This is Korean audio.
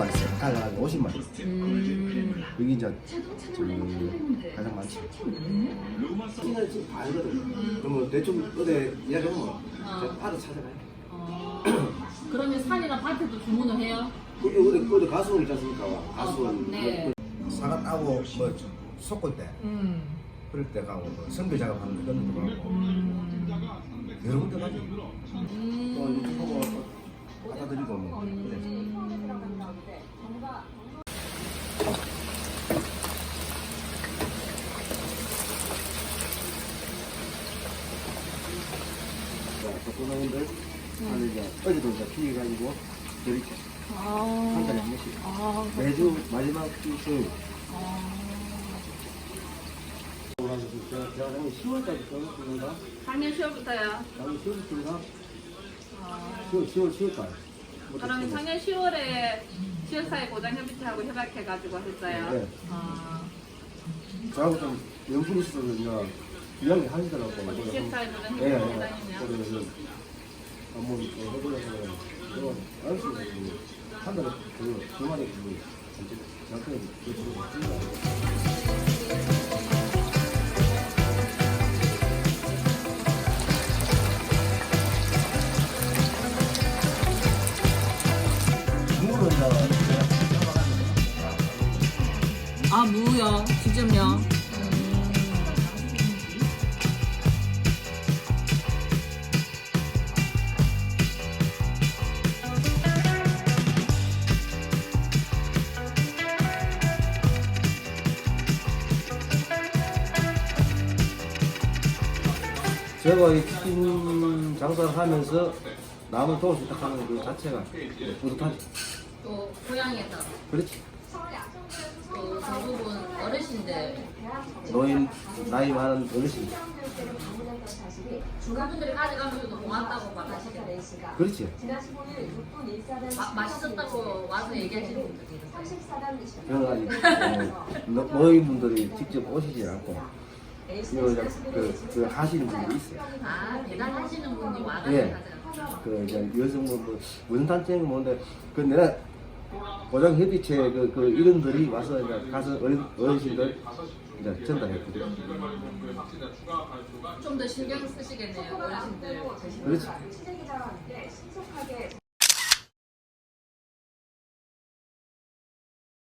50마리 있어요. 아, 달러가지고 50마리. 음. 여기 이제 가장 많지. 찐을 지금 다 알거든. 그러면 내쪽 어디 이야기하면 바로 찾아가요. 어, 그러면 산이랑 밭에도 주문을 해요? 어디 어디, 어디 가수원 있지 않습니까? 가수원. 어, 네. 사과 따고 뭐 섞을 때. 음. 그럴 때 가고 뭐 선교 작업하는 데 그런 데 가고. 여러 군데 가죠. 음. 또 받아들이고 한 이제 어제도 이제 피해가지고 이렇게 한 달에 한 번씩. 아, 매주 마지막 주 제가 작년 10월까지 써봤습니다. 작년 10월부터요. 작년 10월부터인가? 10월, 10월, 10월까지. 그럼 작년 10월에 지역사회 보장 협의체하고 협약해가지고 했어요. 네. 아, 저하고 좀 연분이 있어서 이제 이야기 하시더라고요. 그래서 지역사회 예, 보장협의체 예. 회장이요. 그래서 한번 해보려서 내가 알수 있는 한 달에 그 주말에 그 약간 그 물은 이제 아, 무요. 직접요. 제가 이 치킨 장사를 하면서 남을 도울 수 있다 하는 그 자체가 뿌듯하지. 또 고향에서 그렇지. 또 대부분 어르신들 노인, 나이 많은 어르신. 그분들이 가져가면서도 고맙다고 막 하시겠네. 그렇지. 마- 맛있었다고 와서 얘기하시는 분들이 있어요. 가지 어, 노- 노인분들이 직접 오시지 않고 이거 이제 그, 그 하시는 분들이 있어요. 아, 배달하시는 분이 와가지고 예. 가져가세요. 그 이제 여성분 뭐 무슨 단체는 뭔데 그 내가 보장 협의체 그, 그 이름들이 와서 이제 가서 어르, 어르신들 이제 전달했거든. 좀더 신경 쓰시겠네요, 어르신들. 그렇지.